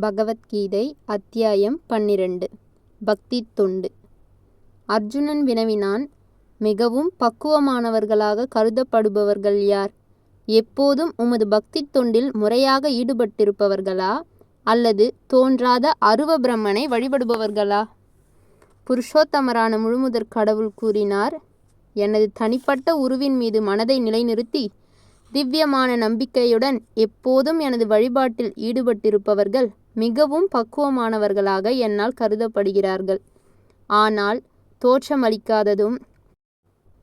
பகவத்கீதை அத்தியாயம் பன்னிரண்டு. பக்தி தொண்டு. அர்ஜுனன் வினவினான் மிகவும் பக்குவமானவர்களாக கருதப்படுபவர்கள் யார்? எப்போதும் உமது பக்தி தொண்டில் முறையாக ஈடுபட்டிருப்பவர்களா? அல்லது தோன்றாத அருவ பிரம்மனை வழிபடுபவர்களா? புருஷோத்தமரான முழுமுதற் கடவுள் கூறினார் எனது தனிப்பட்ட உருவின் மீது மனதை நிலைநிறுத்தி திவ்யமான நம்பிக்கையுடன் எப்போதும் எனது வழிபாட்டில் ஈடுபட்டிருப்பவர்கள் மிகவும் பக்குவமானவர்களாக என்னால் கருதப்படுகிறார்கள். ஆனால் தோற்றமளிக்காததும்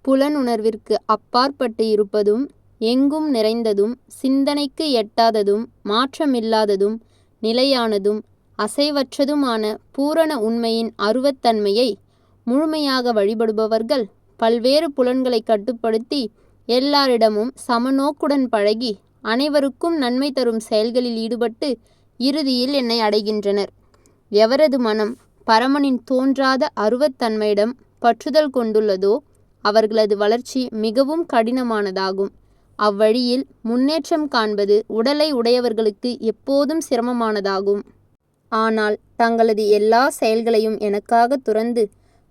புலனுணர்விற்கு அப்பாற்பட்டு இருப்பதும் எங்கும் நிறைந்ததும் சிந்தனைக்கு எட்டாததும் மாற்றமில்லாததும் நிலையானதும் அசைவற்றதுமான பூரண உண்மையின் அருவத்தன்மையை முழுமையாக வழிபடுபவர்கள் பல்வேறு புலன்களை கட்டுப்படுத்தி எல்லாரிடமும் சமநோக்குடன் பழகி அனைவருக்கும் நன்மை தரும் செயல்களில் ஈடுபட்டு இறுதியில் என்னை அடைகின்றனர். எவரது மனம் பரமனின் தோன்றாத அருவத்தன்மையிடம் பற்றுதல் கொண்டுள்ளதோ அவர்களது வளர்ச்சி மிகவும் கடினமானதாகும். அவ்வழியில் முன்னேற்றம் காண்பது உடலை உடையவர்களுக்கு எப்போதும் சிரமமானதாகும். ஆனால் தங்களது எல்லா செயல்களையும் எனக்காக துறந்து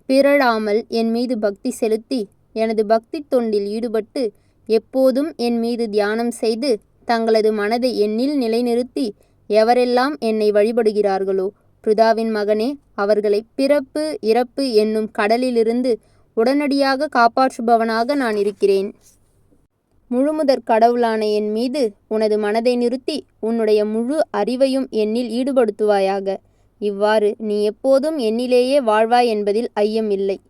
பிறழாமல் என் மீது பக்தி செலுத்தி எனது பக்தி தொண்டில் ஈடுபட்டு எப்போதும் என் மீது தியானம் செய்து தங்களது மனதை என்னில் நிலைநிறுத்தி எவரெல்லாம் என்னை வழிபடுகிறார்களோ பிருதாவின் மகனே அவர்களை பிறப்பு இறப்பு என்னும் கடலிலிருந்து உடனடியாக காப்பாற்றுபவனாக நான் இருக்கிறேன். முழுமுதற் கடவுளான என் மீது உனது மனதை நிறுத்தி உன்னுடைய முழு அறிவையும் என்னில் ஈடுபடுத்துவாயாக. இவ்வாறு நீ எப்போதும் என்னிலேயே வாழ்வாய் என்பதில் ஐயம் இல்லை.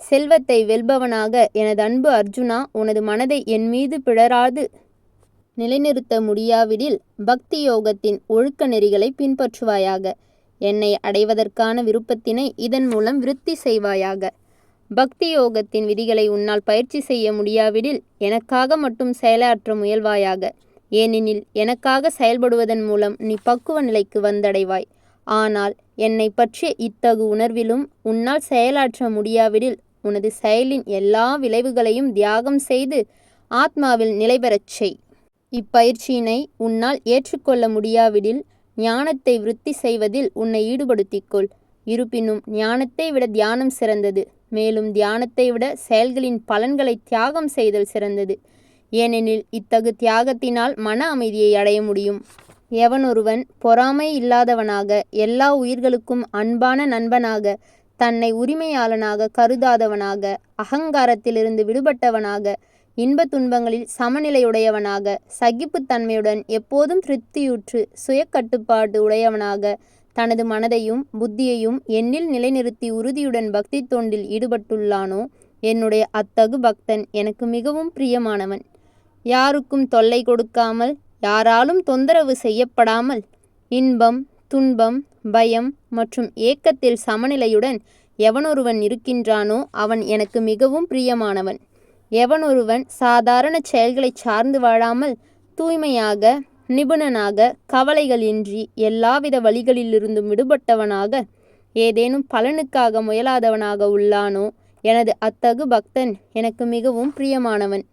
செல்வத்தை வெல்பவனாக எனது அன்பு அர்ஜுனா உனது மனதை என் மீது பிழறாது நிலைநிறுத்த முடியாவிடில் பக்தி யோகத்தின் ஒழுக்க நெறிகளை பின்பற்றுவாயாக. என்னை அடைவதற்கான விருப்பத்தினை இதன் மூலம் விருத்தி செய்வாயாக. பக்தி யோகத்தின் விதிகளை உன்னால் பயிற்சி செய்ய முடியாவிடில் எனக்காக மட்டும் செயலாற்ற முயல்வாயாக. ஏனெனில் எனக்காக செயல்படுவதன் மூலம் நீ பக்குவ நிலைக்கு வந்தடைவாய். ஆனால் என்னை பற்றிய இத்தகு உணர்விலும் உன்னால் செயலாற்ற முடியாவிடில் உனது செயலின் எல்லா விளைவுகளையும் தியாகம் செய்து ஆத்மாவில் நிலைபெறச் செய். இப்பயிற்சியினை உன்னால் ஏற்றுக்கொள்ள முடியாவிடில் ஞானத்தை விருத்தி செய்வதில் உன்னை ஈடுபடுத்திக்கொள். இருப்பினும் ஞானத்தை விட தியானம் சிறந்தது. மேலும் தியானத்தை விட செயல்களின் பலன்களை தியாகம் செய்தல் சிறந்தது. ஏனெனில் இத்தகு தியாகத்தினால் மன அமைதியை அடைய முடியும். எவனொருவன் பொறாமை இல்லாதவனாக எல்லா உயிர்களுக்கும் அன்பான நண்பனாக தன்னை உரிமையாளனாக கருதாதவனாக அகங்காரத்திலிருந்து விடுபட்டவனாக இன்ப துன்பங்களில் சமநிலையுடையவனாக சகிப்புத்தன்மையுடன் எப்போதும் திருப்தியுற்று சுயக்கட்டுப்பாடு உடையவனாக தனது மனதையும் புத்தியையும் என்னில் நிலைநிறுத்தி உறுதியுடன் பக்தி தொண்டில் ஈடுபட்டுள்ளானோ என்னுடைய அத்தகு பக்தன் எனக்கு மிகவும் பிரியமானவன். யாருக்கும் தொல்லை கொடுக்காமல் யாராலும் தொந்தரவு செய்யப்படாமல் இன்பம் துன்பம் பயம் மற்றும் ஏக்கத்தில் சமநிலையுடன் எவனொருவன் இருக்கின்றானோ அவன் எனக்கு மிகவும் பிரியமானவன். எவனொருவன் சாதாரண செயல்களை சார்ந்து வாழாமல் தூய்மையாக நிபுணனாக கவலைகள் இன்றி எல்லாவித வழிகளிலிருந்தும் விடுபட்டவனாக ஏதேனும் பலனுக்காக முயலாதவனாக உள்ளானோ? எனது அத்தகு பக்தன் எனக்கு மிகவும் பிரியமானவன்.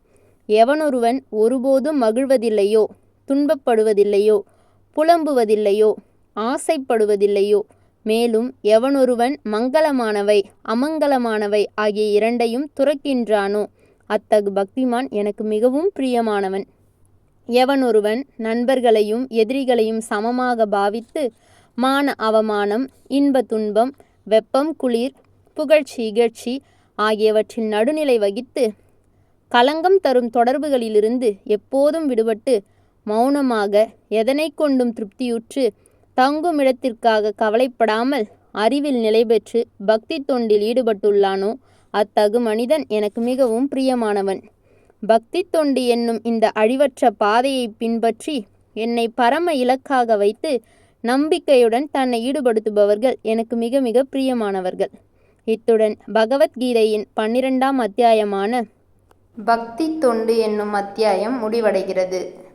எவனொருவன் ஒருபோதும் மகிழ்வதில்லையோ துன்பப்படுவதில்லையோ புலம்புவதில்லையோ ஆசைப்படுவதில்லையோ மேலும் எவனொருவன் மங்களமானவை அமங்கலமானவை ஆகிய இரண்டையும் துறக்கின்றானோ? அத்தகு பக்திமான் எனக்கு மிகவும் பிரியமானவன். எவனொருவன் நண்பர்களையும் எதிரிகளையும் சமமாக பாவித்து மான அவமானம் இன்ப துன்பம் வெப்பம் குளிர் புகழ்ச்சி இகழ்ச்சி ஆகியவற்றின் நடுநிலை வகித்து களங்கம் தரும் தொடர்புகளிலிருந்து எப்போதும் விடுபட்டு மௌனமாக எதனை கொண்டும் திருப்தியுற்று தங்கும் இடத்திற்காக கவலைப்படாமல் அறிவில் நிலை பெற்று பக்தி தொண்டில் ஈடுபட்டுள்ளானோ அத்தகு மனிதன் எனக்கு மிகவும் பிரியமானவன். பக்தி தொண்டு என்னும் இந்த அழிவற்ற பாதையை பின்பற்றி என்னை பரம இலக்காக வைத்து நம்பிக்கையுடன் தன்னை ஈடுபடுத்துபவர்கள் எனக்கு மிக மிக பிரியமானவர்கள். இத்துடன் பகவத்கீதையின் பன்னிரெண்டாம் அத்தியாயமான பக்தி தொண்டு என்னும் அத்தியாயம் முடிவடைகிறது.